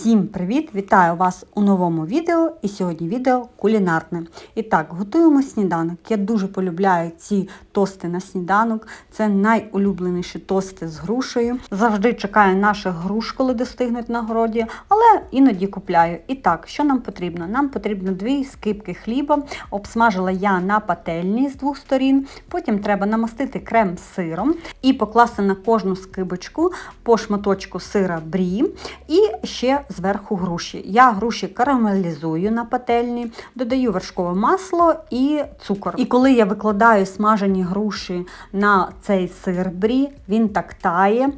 Всім привіт! Вітаю вас у новому відео. І сьогодні відео кулінарне. І так, готуємо сніданок. Я дуже полюбляю ці тости на сніданок. Це найулюбленіші тости з грушею. Завжди чекаю наших груш, коли достигнуть на городі, але іноді купляю. І так, що нам потрібно? Нам потрібно дві скипки хліба. Обсмажила я на пательні з двох сторін. Потім треба намастити крем з сиром і покласти на кожну скибочку по шматочку сира брі. І ще зверху груші. Я груші карамелізую на пательні, додаю вершкове масло і цукор. І коли я викладаю смажені груші на цей сир брі, він так тає.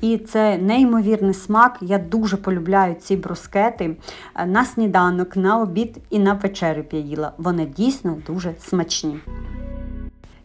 І це неймовірний смак. Я дуже полюбляю ці брускети на сніданок, на обід і на вечерю я. Вони дійсно дуже смачні.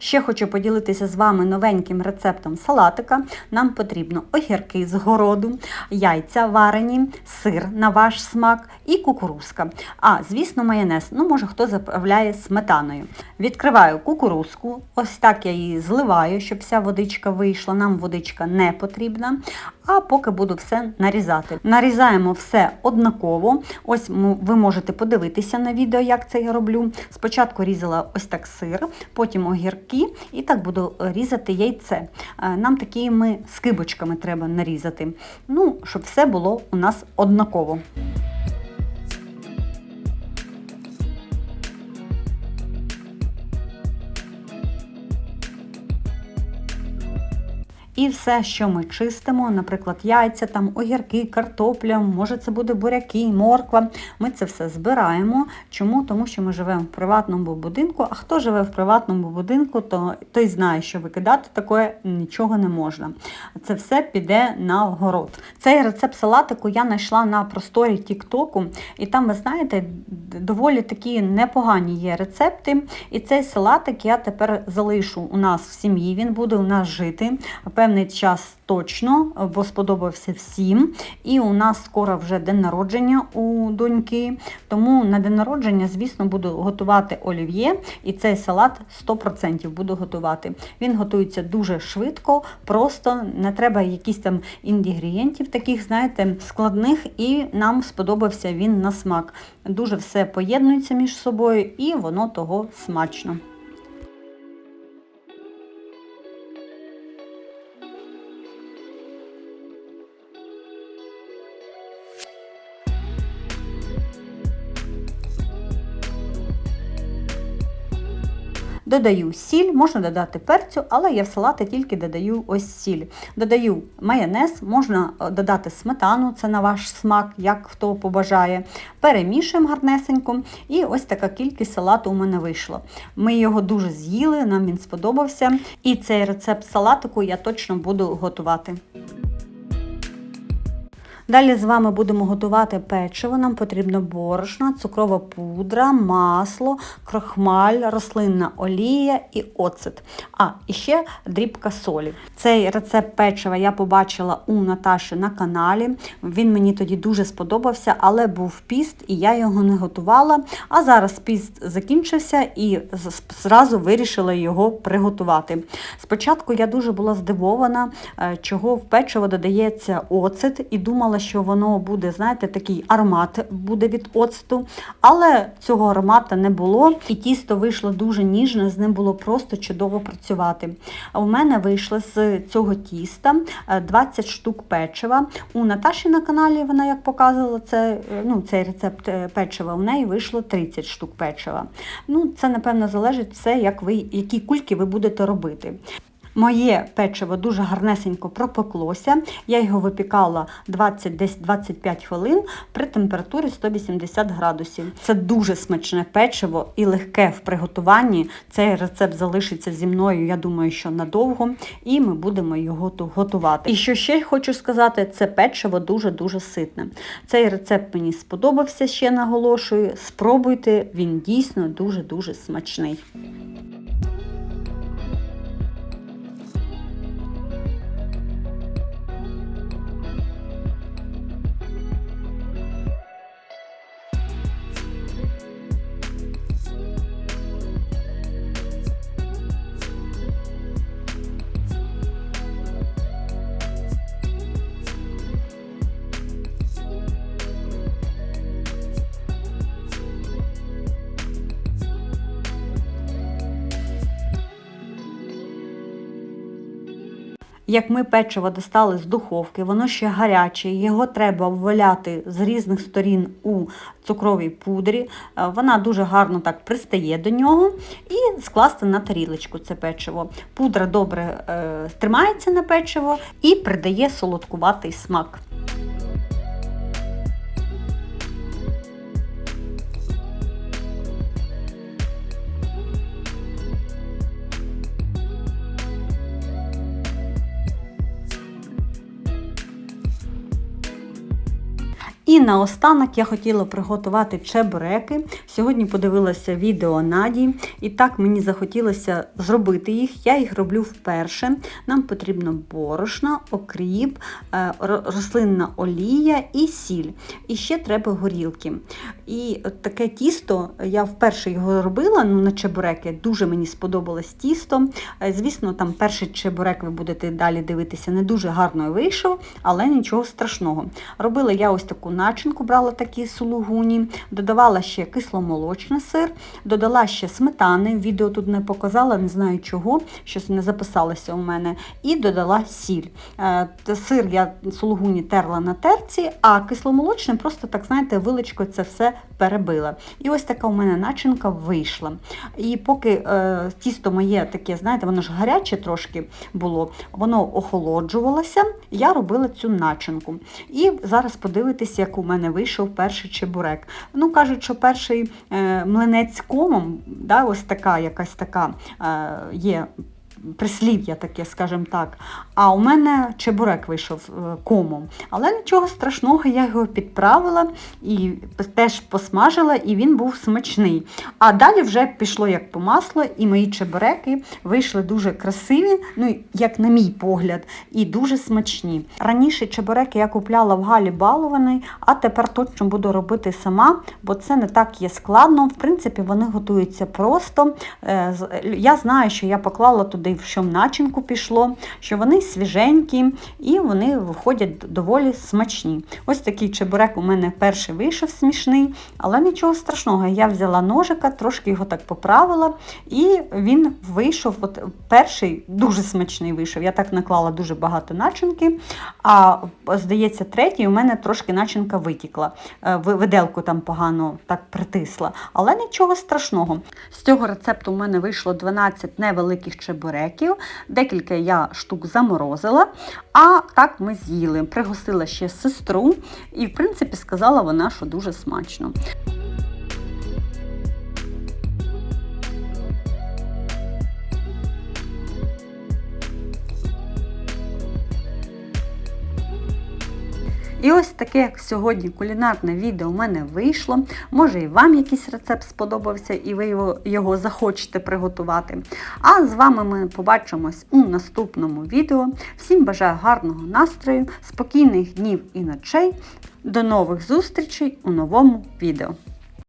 Ще хочу поділитися з вами новеньким рецептом салатика. Нам потрібно огірки з городу, яйця варені, сир на ваш смак і кукурузка. А, звісно, майонез. Ну, може, хто заправляє сметаною. Відкриваю кукурузку, ось так я її зливаю, щоб вся водичка вийшла. Нам водичка не потрібна. А поки буду все нарізати. Нарізаємо все однаково. Ось ви можете подивитися на відео, як це я роблю. Спочатку різала ось так сир, потім огірки і так буду різати яйце. Нам такими скибочками треба нарізати, ну, щоб все було у нас однаково. І все, що ми чистимо, наприклад, яйця, там огірки, картопля, може це буде буряки, морква. Ми це все збираємо. Чому? Тому що ми живемо в приватному будинку, а хто живе в приватному будинку, то той знає, що викидати таке нічого не можна. Це все піде на огород. Цей рецепт салатику я знайшла на просторі Тіктоку, і там, ви знаєте, доволі такі непогані є рецепти. І цей салатик я тепер залишу у нас в сім'ї, він буде у нас жити певний час точно, бо сподобався всім. І у нас скоро вже день народження у доньки. Тому на день народження, звісно, буду готувати олів'є, і цей салат 100% буду готувати. Він готується дуже швидко, просто не треба якісь там інгредієнтів таких, знаєте, складних, і нам сподобався він на смак. Дуже все поєднується між собою, і воно того смачно. Додаю сіль, можна додати перцю, але я в салати тільки додаю ось сіль. Додаю майонез, можна е, додати сметану, це на ваш смак, як хто побажає. Перемішуємо гарнесенько. І ось така кількість салату у мене вийшла. Ми його дуже з'їли, нам він сподобався. І цей рецепт салатику я точно буду готувати. Далі з вами будемо готувати печиво. Нам потрібно борошно, цукрова пудра, масло, крохмаль, рослинна олія і оцет. А, і ще дрібка солі. Цей рецепт печива я побачила у Наташі на каналі. Він мені тоді дуже сподобався, але був піст і я його не готувала. А зараз піст закінчився і зразу вирішила його приготувати. Спочатку я дуже була здивована, е, чого в печиво додається оцет, і думала, думала, що воно буде, знаєте, такий аромат буде від оцту, але цього аромата не було. І тісто вийшло дуже ніжне, з ним було просто чудово працювати. У мене вийшло з цього тіста 20 е, штук печива. У Наташі на каналі вона як показувала це, е, ну, цей рецепт е, печива, у неї вийшло 30 штук печива. Ну, Це, напевно, залежить все, як ви, які кульки ви будете робити. Моє печиво дуже гарнесенько пропеклося. Я його випікала 20-25 хвилин при температурі 180 градусів. Це дуже смачне печиво і легке в приготуванні. Цей рецепт залишиться зі мною, я думаю, що надовго, і ми будемо його готувати. І що ще хочу сказати, це печиво дуже-дуже ситне. Цей рецепт мені сподобався, ще наголошую. Спробуйте, він дійсно дуже-дуже смачний. Як ми печиво достали з духовки, воно ще гаряче, його треба обваляти з різних сторін у цукровій пудрі. Е, Вона дуже гарно так пристає до нього і скласти на тарілочку це печиво. Пудра добре е, тримається на печиво і придає солодкуватий смак. І наостанок я хотіла приготувати чебуреки. Сьогодні подивилася відео Наді, і так мені захотілося зробити їх. Я їх роблю вперше. Нам потрібно борошна, окріп, е, рослинна олія і сіль. І ще треба горілки. І таке тісто, я вперше його робила ну, на чебуреки. Дуже мені сподобалось тісто. Е, Звісно, там перший чебурек ви будете далі дивитися, не дуже гарно вийшов, але нічого страшного. Робила я ось таку начинку, брала такі сулугуні, додавала ще кисломолочний сир, додала ще сметани, відео тут не показала, не знаю чого, щось не записалося у мене, і додала сіль. Е, Сир я сулугуні терла на терці, а кисломолочний просто так, знаєте, виличкою це все перебила. І ось така у мене начинка вийшла. І поки е, тісто моє таке, знаєте, воно ж гаряче трошки було, воно охолоджувалося, я робила цю начинку. І зараз подивитися, як у мене вийшов перший чебурек. Ну, кажуть, що перший е, млинець комом, да, ось така якась така е, є. Прислів'я таке, скажімо так. А у мене чебурек вийшов е, комом. Але нічого страшного, я його підправила і теж посмажила, і він був смачний. А далі вже пішло як по маслу, і мої чебуреки вийшли дуже красиві, ну як на мій погляд, і дуже смачні. Раніше чебуреки я купляла в Галі Балований, а тепер точно буду робити сама, бо це не так є складно. В принципі, вони готуються просто. Е, Я знаю, що я поклала туди, в що начинку пішло, що вони свіженькі і вони виходять доволі смачні. Ось такий чебурек у мене перший вийшов смішний, але нічого страшного. Я взяла ножика, трошки його так поправила, і він вийшов. От перший дуже смачний вийшов. Я так наклала дуже багато начинки. А здається, третій у мене трошки начинка витікла. Е, Виделку там погано так притисла. Але нічого страшного. З цього рецепту у мене вийшло 12 невеликих чебуреків, декілька я штук заморозила, а так ми з'їли. Пригостила ще сестру, і, в принципі, сказала вона, що дуже смачно. І ось таке, як сьогодні, кулінарне відео у мене вийшло. Може і вам якийсь рецепт сподобався, і ви його, його захочете приготувати. А з вами ми побачимось у наступному відео. Всім бажаю гарного настрою, спокійних днів і ночей. До нових зустрічей у новому відео.